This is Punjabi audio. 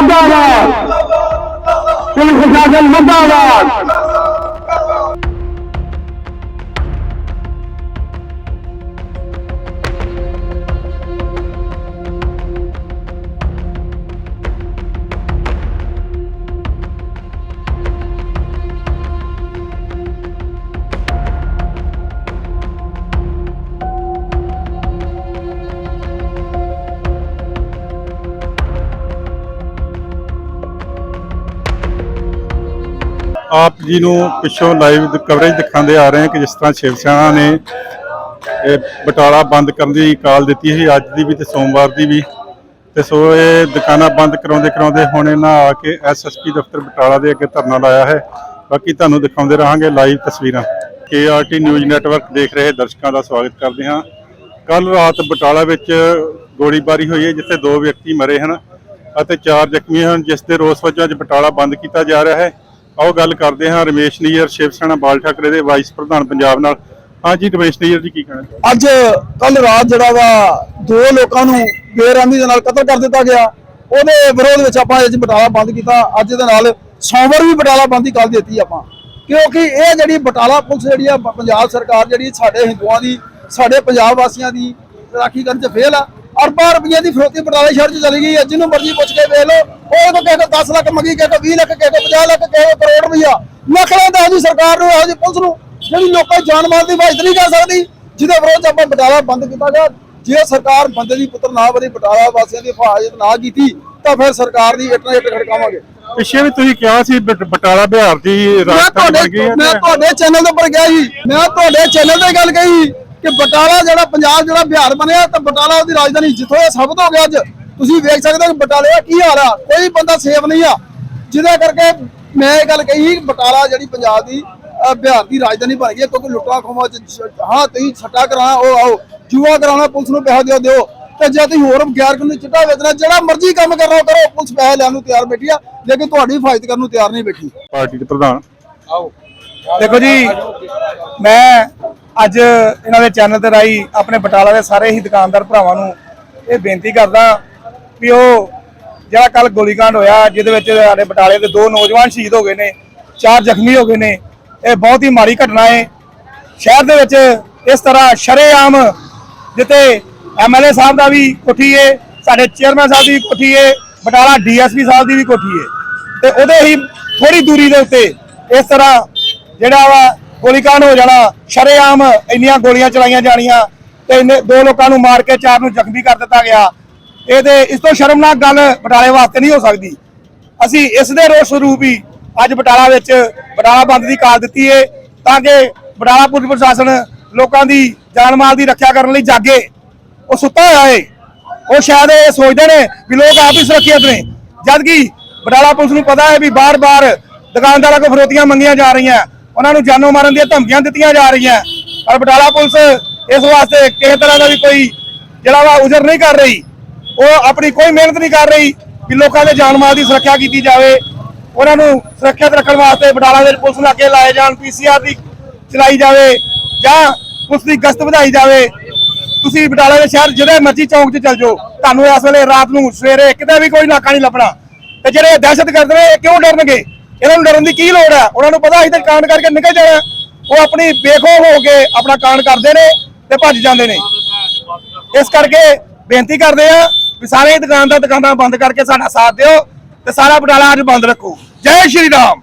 ਮੁਰਦਾਬਾਦ ਪੁਲਿਸ ਪ੍ਰਸ਼ਾਸਨ ਮੁਰਦਾਬਾਦ ਆਪ ਜੀ ਨੂੰ ਪਿੱਛੋਂ ਲਾਈਵ ਕਵਰੇਜ ਦਿਖਾਉਂਦੇ ਆ ਰਹੇ ਹਾਂ ਕਿ ਜਿਸ ਤਰ੍ਹਾਂ ਸ਼ਿਵ ਸੈਨਾ ਨੇ ਇਹ ਬਟਾਲਾ ਬੰਦ ਕਰਨ ਦੀ ਕਾਲ ਦਿੱਤੀ ਸੀ, ਅੱਜ ਦੀ ਵੀ ਤੇ ਸੋਮਵਾਰ ਦੀ ਵੀ। ਤੇ ਸੋ ਇਹ ਦੁਕਾਨਾਂ ਬੰਦ ਕਰਾਉਂਦੇ ਕਰਾਉਂਦੇ ਹੁਣ ਇਹਨਾਂ ਆ ਕੇ ਐਸਐਸਪੀ ਦਫ਼ਤਰ ਬਟਾਲਾ ਦੇ ਅੱਗੇ ਧਰਨਾ ਲਾਇਆ ਹੈ। ਬਾਕੀ ਤੁਹਾਨੂੰ ਦਿਖਾਉਂਦੇ ਰਹਾਂਗੇ ਲਾਈਵ ਤਸਵੀਰਾਂ। ਕੇਆਰਟੀ ਨਿਊਜ਼ ਨੈਟਵਰਕ ਦੇਖ ਰਹੇ ਦਰਸ਼ਕਾਂ ਦਾ ਸਵਾਗਤ ਕਰਦੇ ਹਾਂ। ਕੱਲ ਰਾਤ ਬਟਾਲਾ ਵਿੱਚ ਗੋਲੀਬਾਰੀ ਹੋਈ ਹੈ, ਜਿੱਥੇ ਦੋ ਵਿਅਕਤੀ ਮਰੇ ਹਨ ਅਤੇ ਚਾਰ ਜ਼ਖਮੀ ਹਨ, ਜਿਸ ਦੇ ਰੋਸ ਵਜੋਂ ਅੱਜ ਬਟਾਲਾ ਬੰਦ ਕੀਤਾ ਜਾ ਰਿਹਾ ਹੈ। ਆਓ ਗੱਲ ਕਰਦੇ ਹਾਂ ਰਮੇਸ਼ ਨੀਅਰ, ਸ਼ਿਵ ਸੈਨਾ ਬਾਲ ਠਾਕਰੇ ਦੇ ਵਾਈਸ ਪ੍ਰਧਾਨ ਪੰਜਾਬ ਨਾਲ। ਹਾਂਜੀ ਰਮੇਸ਼ ਨੀਅਰ ਜੀ, ਕੀ ਕਹਿਣਾ ਅੱਜ ਕੱਲ ਰਾਤ ਜਿਹੜਾ ਵਾ, ਦੋ ਲੋਕਾਂ ਨੂੰ ਬੇਰਹਿਮੀ ਦੇ ਨਾਲ ਕਤਲ ਕਰ ਦਿੱਤਾ ਗਿਆ। ਉਹਦੇ ਵਿਰੋਧ ਵਿੱਚ ਆਪਾਂ ਅੱਜ ਬਟਾਲਾ ਬੰਦ ਕੀਤਾ। ਅੱਜ ਦੇ ਨਾਲ ਸੋਮਵਾਰ ਵੀ ਬਟਾਲਾ ਬੰਦ ਹੀ ਕਰ ਦਿੱਤੀ ਆਪਾਂ। ਕਿਉਂਕਿ ਇਹ ਜਿਹੜੀ ਬਟਾਲਾ ਪੁਲਿਸ ਜਿਹੜੀ ਆ ਪੰਜਾਬ ਸਰਕਾਰ ਜਿਹੜੀ ਸਾਡੇ ਹਿੰਦੂਆਂ ਦੀ, ਸਾਡੇ ਪੰਜਾਬ ਵਾਸੀਆਂ ਦੀ ਰਾਖੀ ਕਰਨ 'ਚ ਫੇਲ ਆ। ਅਰਬਾਂ ਰੁਪਈਆ ਦੀ ਫਰੋਤੀ ਬਟਾਲੇ ਸ਼ਹਿਰ 'ਚ ਚਲੀ ਗਈ ਹੈ। ਜਿਹਨੂੰ ਮਰਜ਼ੀ ਪੁੱਛ ਕੇ ਵੇਖ ਲਓ। ਉਹ ਕੋ ਕਿਸੇ ਕੋ 10 ਲੱਖ ਮੰਗੀ ਕਿਸੇ ਕੋ 20 ਲੱਖ ਕਿਸੇ ਕੋ 50 ਲੱਖ ਕਿਸੇ ਕੋ ਕਰੋੜ ਰੁਪਈਆ ਨਖਲਾਂ ਦਾ ਜੀ ਸਰਕਾਰ ਨੂੰ ਇਹੋ ਜਿਹੀ ਪੁਲਿਸ ਨੂੰ ਜਿਹੜੀ ਲੋਕਾਂ ਦੀ ਜਾਨ ਮਾਲ ਦੀ ਹਿਫਾਜ਼ਤ ਨਹੀਂ ਕਰ ਸਕਦੀ ਜਿਹਦੇ ਵਿਰੋਧ ਆਪਾਂ ਬਟਾਲਾ ਬੰਦ ਕੀਤਾ ਗਿਆ। ਜੇ ਸਰਕਾਰ ਬੰਦੇ ਦੀ ਪੁੱਤਰ ਨਾ ਬਣੀ ਬਟਾਲਾ ਵਾਸੀਆਂ ਦੀ ਹਿਫਾਜ਼ਤ ਨਾ ਕੀਤੀ ਤਾਂ ਫਿਰ ਸਰਕਾਰ ਦੀ ਇੱਟ ਨਾਲ ਇੱਟ ਖੜਕਾਵਾਂਗੇ। ਪਿੱਛੇ ਵੀ ਤੁਸੀਂ ਕਿਹਾ ਸੀ ਬਟ- ਬਟਾਲਾ ਬਿਹਾਰ ਦੀ ਰਾਜਧਾਨੀ ਬਣ ਗਈ ਤੁਹਾਡੇ ਹੈ। ਮੈਂ ਤੇ- ਤੁਹਾਡੇ ਚੈਨਲ ਦੇ ਉੱਪਰ ਗਿਆ ਸੀ। ਮੈਂ ਤੁਹਾਡੇ ਚੈਨਲ ਤੇ ਗੱਲ ਕਹੀ ਕਿ ਬਟਾਲਾ ਜਿਹੜਾ ਪੰਜਾਬ ਜਿਹੜਾ ਬਿਹਾਰ ਬਣਿਆ ਤਾਂ ਬਟਾਲਾ ਉਹਦੀ ਰਾਜਧਾਨੀ ਜਿੱਥੋਂ ਇਹ ਸਾਬਤ ਹੋ ਗਿਆ ਅੱਜ ਤੁਸੀਂ ਵੇਖ ਸਕਦੇ ਹੋ ਕਿ ਬਟਾਲੇ ਦਾ ਕੀ ਹਾਲ ਆ। ਕੋਈ ਬੰਦਾ ਸੇਫ ਨਹੀਂ ਆ। ਜਿਹਦੇ ਕਰਕੇ ਮੈਂ ਇਹ ਗੱਲ ਕਹੀ ਬਟਾਲਾ ਜਿਹੜੀ ਪੰਜਾਬ ਦੀ ਬਿਹਾਰ ਦੀ ਰਾਜਧਾਨੀ ਬਣ ਗਈ ਹੈ ਕਿਉਂਕਿ ਲੁੱਟਾਂ ਜ- ਹਾਂ ਤੁਸੀਂ ਛੱਟਾ ਕਰਾਉਣਾ ਉਹ ਆਓ ਜੂਆ ਕਰਾਉਣਾ ਪੁਲਿਸ ਨੂੰ ਪੈਸਾ ਦਿਓ ਦਿਓ। ਤੇ ਜੇ ਤੁਸੀਂ ਹੋਰ ਗੈਰ ਕਾਨੂੰਨੀ ਚਿੱਟਾ ਵੇਚਣਾ ਜਿਹੜਾ ਮਰਜ਼ੀ ਕੰਮ ਕਰਨਾ ਉਹ ਕਰੋ ਪੁਲਿਸ ਪੈਸੇ ਲੈਣ ਨੂੰ ਤਿਆਰ ਬੈਠੀ ਆ ਲੇਕਿਨ ਤੁਹਾਡੀ ਹਿਫਾਜ਼ਤ ਕਰਨ ਨੂੰ ਤਿਆਰ ਨਹੀਂ ਬੈਠੀ। ਪਾਰਟੀ ਦੇ ਪ੍ਰਧਾਨ। ਦੇਖੋ ਜੀ ਮੈਂ ਅੱਜ ਇਹਨਾਂ ਦੇ ਚੈਨਲ ਤੇ ਰਾਈ ਆਪਣੇ ਬਟਾਲਾ ਦੇ ਸਾਰੇ ਹੀ ਦੁਕਾਨਦਾਰ ਭਰਾਵਾਂ ਨੂੰ ਇਹ ਬੇਨਤੀ ਕਰਦਾ ਵੀ ਉਹ ਜਿਹੜਾ ਕੱਲ ਗੋਲੀकांड ਹੋਇਆ, ਜਿਹਦੇ ਵਿੱਚ ਸਾਡੇ ਬਟਾਲੇ ਦੇ ਦੋ ਨੌਜਵਾਨ ਸ਼ਹੀਦ ਹੋ ਗਏ ਨੇ, ਚਾਰ ਜ਼ਖਮੀ ਹੋ ਗਏ ਨੇ, ਇਹ ਬਹੁਤ ਹੀ ਮਾੜੀ ਘਟਨਾ ਹੈ। ਸ਼ਹਿਰ ਦੇ ਵਿੱਚ ਇਸ ਤਰ੍ਹਾਂ ਸ਼ਰੇਆਮ ਜਿੱਥੇ ਐਮਐਲਏ ਸਾਹਿਬ ਦਾ ਵੀ ਕੋਠੀ ਹੈ ਸਾਡੇ ਚੇਅਰਮੈਨ ਸਾਹਿਬ ਦੀ ਵੀ ਕੋਠੀ ਹੈ ਬਟਾਲਾ ਡੀਐਸਪੀ ਸਾਹਿਬ ਦੀ ਵੀ ਕੋਠੀ ਹੈ ਤੇ ਉਹਦੇ ਹੀ ਥੋੜੀ ਦੂਰੀ ਦੇ ਉੱਤੇ ਇਸ ਤਰ੍ਹਾਂ ਜਿਹੜਾ ਵਾ ਗੋਲੀਕਾਂਡ ਹੋ ਜਾਣਾ, ਸ਼ਰੇਆਮ ਇੰਨੀਆਂ ਗੋਲੀਆਂ ਚਲਾਈਆਂ ਜਾਣੀਆਂ ਤੇ ਇੰਨੇ ਦੋ ਲੋਕਾਂ ਨੂੰ ਮਾਰ ਕੇ ਚਾਰ ਨੂੰ ਜ਼ਖਮੀ ਕਰ ਦਿੱਤਾ ਗਿਆ। ਇਹ ਤੇ ਇਸ ਤੋਂ ਸ਼ਰਮਨਾਕ ਗੱਲ ਬਟਾਲੇ ਵਾਸਤੇ ਨਹੀਂ ਹੋ ਸਕਦੀ। ਅਸੀਂ ਇਸ ਦੇ ਰੋਸ ਸਰੂਪ ਹੀ ਅੱਜ ਬਟਾਲਾ ਵਿੱਚ ਬਟਾਲਾ ਬੰਦ ਦੀ ਕਾਲ ਦਿੱਤੀ ਹੈ ਤਾਂ ਕਿ ਬਟਾਲਾ ਪੁਲਿਸ ਪ੍ਰਸ਼ਾਸਨ ਲੋਕਾਂ ਦੀ ਜਾਨ ਮਾਲ ਦੀ ਰੱਖਿਆ ਕਰਨ ਲਈ ਜਾਗੇ। ਉਹ ਸੁੱਤਾ ਹੋਇਆ ਹੈ ਉਹ ਸ਼ਾਇਦ ਇਹ ਸੋਚਦੇ ਨੇ ਵੀ ਲੋਕ ਆਪ ਹੀ ਸੁਰੱਖਿਅਤ ਨੇ। ਜਦ ਕਿ ਬਟਾਲਾ ਪੁਲਿਸ ਨੂੰ ਪਤਾ ਹੈ ਵੀ ਬਾਰ-ਬਾਰ ਦੁਕਾਨਦਾਰਾਂ ਕੋਲ ਫਰੋਤੀਆਂ ਮੰਗੀਆਂ ਜਾ ਰਹੀਆਂ। ਉਹਨਾਂ ਨੂੰ ਜਾਨੋਂ ਮਾਰਨ ਦੀਆਂ ਧਮਕੀਆਂ ਦਿੱਤੀਆਂ ਜਾ ਰਹੀਆਂ। ਪਰ ਬਟਾਲਾ ਪੁਲਿਸ ਇਸ ਵਾਸਤੇ ਕਿਸੇ ਤਰ੍ਹਾਂ ਦਾ ਵੀ ਕੋਈ ਜਿਹੜਾ ਵਾ ਉਜਰ ਨਹੀਂ ਕਰ ਰਹੀ। ਉਹ ਆਪਣੀ ਕੋਈ ਮਿਹਨਤ ਨਹੀਂ ਕਰ ਰਹੀ ਕਿ ਲੋਕਾਂ ਦੇ ਜਾਨ ਮਾਲ ਦੀ ਸੁਰੱਖਿਆ ਕੀਤੀ ਜਾਵੇ। ਉਹਨਾਂ ਨੂੰ ਸੁਰੱਖਿਅਤ ਰੱਖਣ ਵਾਸਤੇ ਬਟਾਲਾ ਦੇ ਪੁਲਿਸ ਨਾਕੇ ਲਾਏ ਜਾਣ ਪੀਸੀਆਰ ਦੀ ਚਲਾਈ ਜਾਵੇ ਜਾਂ ਪੁਲਿਸ ਦੀ ਗਸ਼ਤ ਵਧਾਈ ਜਾਵੇ। ਤੁਸੀਂ ਬਟਾਲਾ ਦੇ ਸ਼ਹਿਰ ਜਿਹੜੇ ਮਰਜ਼ੀ ਚੌਂਕ 'ਚ ਚੱਲ ਜਾਓ। ਤੁਹਾਨੂੰ ਇਸ ਵੇਲੇ ਰਾਤ ਨੂੰ ਸਵੇਰੇ ਕਿਤੇ ਵੀ ਕੋਈ ਨਾਕਾ ਨਹੀਂ ਲੱਭਣਾ। ਤੇ ਜਿਹੜੇ ਦਹਿਸ਼ਤ ਕਰਦੇ ਨੇ, ਇਹ ਕਿਉਂ ਡਰਨਗੇ? ਇਹਨਾਂ ਨੂੰ ਡਰਨ ਦੀ ਕੀ ਲੋੜ ਹੈ? ਉਹਨਾਂ ਨੂੰ ਪਤਾ ਅਸੀਂ ਤਾਂ ਕਾਂਡ ਕਰਕੇ ਨਿਕਲ ਜਾਣਾ। ਉਹ ਆਪਣੀ ਬੇਖੌਫ ਹੋ ਕੇ ਆਪਣਾ ਕਾਂਡ ਕਰਦੇ ਨੇ ਤੇ ਭੱਜ ਜਾਂਦੇ ਨੇ। ਇਸ ਕਰਕੇ ਬੇਨਤੀ ਕਰਦੇ ਆ ਵੀ ਸਾਰੇ ਦੁਕਾਨਦਾਰ ਦੁਕਾਨਾਂ ਬੰਦ ਕਰਕੇ ਸਾਡਾ ਸਾਥ ਦਿਓ ਤੇ ਸਾਰਾ ਬਟਾਲਾ ਅੱਜ ਬੰਦ ਰੱਖੋ। ਜੈ ਸ਼੍ਰੀ ਰਾਮ।